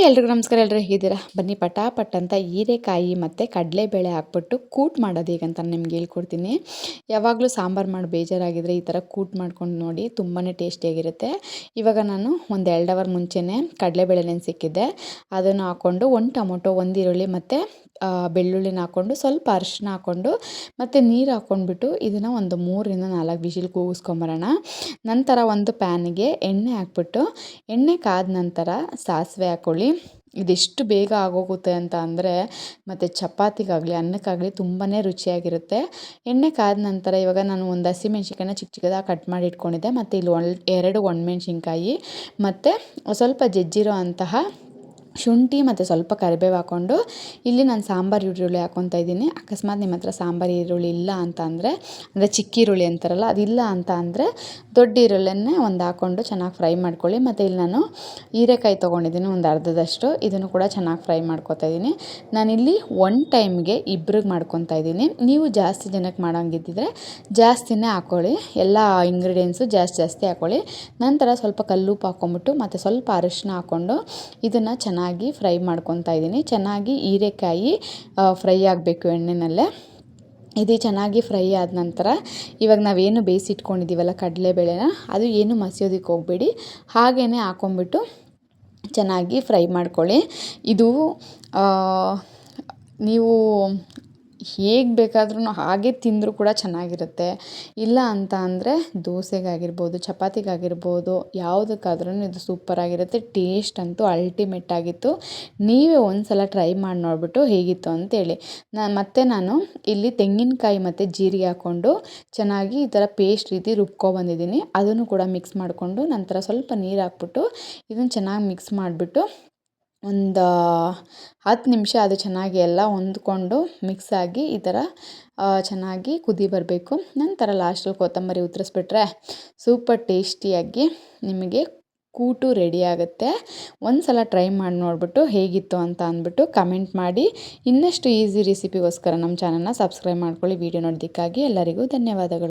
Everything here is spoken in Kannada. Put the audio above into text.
ಹಾಯ್ ಎಲ್ರಿಗೂ ನಮಸ್ಕಾರ. ಎಲ್ಲರೂ ಹೇಗಿದ್ದೀರಾ? ಬನ್ನಿ ಪಟಾಪಟ್ ಅಂತ ಹೀರೆಕಾಯಿ ಮತ್ತು ಕಡಲೆಬೇಳೆ ಹಾಕ್ಬಿಟ್ಟು ಕೂಟ್ ಮಾಡೋದು ಹೇಗಂತ ನಿಮ್ಗೆ ಹೇಳ್ಕೊಡ್ತೀನಿ. ಯಾವಾಗಲೂ ಸಾಂಬಾರು ಮಾಡಿ ಬೇಜಾರಾಗಿದ್ದರೆ ಈ ಥರ ಕೂಟ್ ಮಾಡ್ಕೊಂಡು ನೋಡಿ ತುಂಬಾ ಟೇಸ್ಟಿಯಾಗಿರುತ್ತೆ. ಇವಾಗ ನಾನು ಒಂದು ಎರಡು ಅವರ್ ಮುಂಚೆನೇ ಕಡಲೆಬೇಳೆ ನೆನೆಸಿಕ್ಕಿದ್ದೆ ಅದನ್ನು ಹಾಕ್ಕೊಂಡು ಒಂದು ಟೊಮೊಟೊ, ಒಂದು ಈರುಳ್ಳಿ ಮತ್ತು ಬೆಳ್ಳುಳ್ಳಿನ ಹಾಕ್ಕೊಂಡು ಸ್ವಲ್ಪ ಅರಿಶಿನ ಹಾಕ್ಕೊಂಡು ಮತ್ತು ನೀರು ಹಾಕ್ಕೊಂಡ್ಬಿಟ್ಟು ಇದನ್ನು ಒಂದು ಮೂರರಿಂದ ನಾಲ್ಕು ವಿಶಿಲ್ ಕೂಗಿಸ್ಕೊಂಬರೋಣ. ನಂತರ ಒಂದು ಪ್ಯಾನಿಗೆ ಎಣ್ಣೆ ಹಾಕ್ಬಿಟ್ಟು ಎಣ್ಣೆ ಕಾದ ನಂತರ ಸಾಸಿವೆ ಹಾಕ್ಕೊಳ್ಳಿ ಇದೆಷ್ಟು ಬೇಗ ಆಗೋಗುತ್ತೆ ಅಂತ ಅಂದರೆ ಮತ್ತು ಚಪಾತಿಗಾಗಲಿ, ಅನ್ನಕ್ಕಾಗಲಿ ತುಂಬಾ ರುಚಿಯಾಗಿರುತ್ತೆ. ಎಣ್ಣೆ ಕಾದ ನಂತರ ಇವಾಗ ನಾನು ಒಂದು ಹಸಿಮೆಣ್ಸಿನ್ಕಾಯಿನ ಚಿಕ್ಕ ಚಿಕ್ಕದಾಗಿ ಕಟ್ ಮಾಡಿ ಇಟ್ಕೊಂಡಿದ್ದೆ. ಮತ್ತು ಇಲ್ಲಿ ಒಳ್ ಎರಡು ಒಣಮೆಣ್ಸಿನ್ಕಾಯಿ, ಮತ್ತು ಸ್ವಲ್ಪ ಜಜ್ಜಿರೋ ಅಂತಹ ಶುಂಠಿ ಮತ್ತು ಸ್ವಲ್ಪ ಕರಿಬೇವು ಹಾಕ್ಕೊಂಡು ಇಲ್ಲಿ ನಾನು ಸಾಂಬಾರು ಈರುಳ್ಳಿ ಹಾಕ್ಕೊತಾ ಇದ್ದೀನಿ. ಅಕಸ್ಮಾತ್ ನಿಮ್ಮ ಹತ್ರ ಸಾಂಬಾರು ಈರುಳ್ಳಿ ಇಲ್ಲ ಅಂತ ಅಂದರೆ ಅಂದರೆ ಚಿಕ್ಕ ಈರುಳ್ಳಿ ಅಂತಾರಲ್ಲ, ಅದಿಲ್ಲ ಅಂತ ಅಂದರೆ ದೊಡ್ಡ ಈರುಳ್ಳಿಯನ್ನೇ ಒಂದು ಹಾಕ್ಕೊಂಡು ಚೆನ್ನಾಗಿ ಫ್ರೈ ಮಾಡ್ಕೊಳ್ಳಿ. ಮತ್ತು ಇಲ್ಲಿ ನಾನು ಹೀರೆಕಾಯಿ ತೊಗೊಂಡಿದ್ದೀನಿ ಒಂದು ಅರ್ಧದಷ್ಟು. ಇದನ್ನು ಕೂಡ ಚೆನ್ನಾಗಿ ಫ್ರೈ ಮಾಡ್ಕೊತಾ ಇದ್ದೀನಿ. ನಾನಿಲ್ಲಿ ಒನ್ ಟೈಮ್ಗೆ ಇಬ್ರಿಗೆ ಮಾಡ್ಕೊತಾ ಇದ್ದೀನಿ. ನೀವು ಜಾಸ್ತಿ ಜನಕ್ಕೆ ಮಾಡೋಂಗಿದ್ದಿದ್ರೆ ಜಾಸ್ತಿನೇ ಹಾಕ್ಕೊಳ್ಳಿ ಎಲ್ಲ ಇಂಗ್ರೀಡಿಯೆಂಟ್ಸು ಜಾಸ್ತಿ ಜಾಸ್ತಿ ಹಾಕ್ಕೊಳ್ಳಿ ನಂತರ ಸ್ವಲ್ಪ ಕಲ್ಲುಪ್ಪು ಹಾಕ್ಕೊಂಬಿಟ್ಟು ಮತ್ತು ಸ್ವಲ್ಪ ಅರಿಶಿನ ಹಾಕ್ಕೊಂಡು ಇದನ್ನು ಚೆನ್ನಾಗಿ ಫ್ರೈ ಮಾಡ್ಕೊತಾ ಇದ್ದೀನಿ. ಚೆನ್ನಾಗಿ ಹೀರೆಕಾಯಿ ಫ್ರೈ ಆಗಬೇಕು ಎಣ್ಣೆನಲ್ಲೇ. ಇದು ಚೆನ್ನಾಗಿ ಫ್ರೈ ಆದ ನಂತರ ಇವಾಗ ನಾವೇನು ಬೇಯಿಸಿಟ್ಕೊಂಡಿದ್ದೀವಲ್ಲ ಕಡಲೆಬೇಳೆನ, ಅದು ಏನು ಮಸಿಯೋದಕ್ಕೆ ಹೋಗಬೇಡಿ. ಹಾಗೇ ಹಾಕ್ಕೊಂಬಿಟ್ಟು ಚೆನ್ನಾಗಿ ಫ್ರೈ ಮಾಡ್ಕೊಳ್ಳಿ. ಇದು ನೀವು ಹೇಗೆ ಬೇಕಾದ್ರೂ ಹಾಗೆ ತಿಂದರೂ ಕೂಡ ಚೆನ್ನಾಗಿರುತ್ತೆ. ಇಲ್ಲ ಅಂತ ಅಂದರೆ ದೋಸೆಗಾಗಿರ್ಬೋದು, ಚಪಾತಿಗಾಗಿರ್ಬೋದು ಯಾವುದಕ್ಕಾದ್ರೂ ಇದು ಸೂಪರಾಗಿರುತ್ತೆ. ಟೇಸ್ಟ್ ಅಂತೂ ಅಲ್ಟಿಮೇಟ್ ಆಗಿತ್ತು. ನೀವೇ ಒಂದು ಸಲ ಟ್ರೈ ಮಾಡಿ ನೋಡಿಬಿಟ್ಟು ಹೇಗಿತ್ತು ಅಂತೇಳಿ ನಾ, ಮತ್ತೆ ನಾನು ಇಲ್ಲಿ ತೆಂಗಿನಕಾಯಿ ಮತ್ತು ಜೀರಿಗೆ ಹಾಕ್ಕೊಂಡು ಚೆನ್ನಾಗಿ ಈ ಥರ ಪೇಸ್ಟ್ ರೀತಿ ರುಬ್ಕೊಬಂದಿದ್ದೀನಿ ಅದನ್ನು ಕೂಡ ಮಿಕ್ಸ್ ಮಾಡಿಕೊಂಡು ನಂತರ ಸ್ವಲ್ಪ ನೀರು ಹಾಕ್ಬಿಟ್ಟು ಇದನ್ನು ಚೆನ್ನಾಗಿ ಮಿಕ್ಸ್ ಮಾಡಿಬಿಟ್ಟು ಒಂದು ಹತ್ತು ನಿಮಿಷ ಅದು ಚೆನ್ನಾಗಿ ಎಲ್ಲ ಹೊಂದ್ಕೊಂಡು ಮಿಕ್ಸ್ ಆಗಿ ಈ ಥರ ಚೆನ್ನಾಗಿ ಕುದಿ ಬರಬೇಕು. ನಂತರ ಲಾಸ್ಟಲ್ಲಿ ಕೊತ್ತಂಬರಿ ಉತ್ತರಿಸ್ಬಿಟ್ರೆ ಸೂಪರ್ ಟೇಸ್ಟಿಯಾಗಿ ನಿಮಗೆ ಕೂಟು ರೆಡಿ ಆಗುತ್ತೆ. ಒಂದು ಸಲ ಟ್ರೈ ಮಾಡಿ ನೋಡಿಬಿಟ್ಟು ಹೇಗಿತ್ತು ಅಂತ ಅಂದ್ಬಿಟ್ಟು ಕಮೆಂಟ್ ಮಾಡಿ. ಇನ್ನಷ್ಟು ಈಸಿ ರೆಸಿಪಿಗೋಸ್ಕರ ನಮ್ಮ ಚಾನಲ್ನ ಸಬ್ಸ್ಕ್ರೈಬ್ ಮಾಡ್ಕೊಳ್ಳಿ. ವೀಡಿಯೋ ನೋಡೋದಕ್ಕಾಗಿ ಎಲ್ಲರಿಗೂ ಧನ್ಯವಾದಗಳು.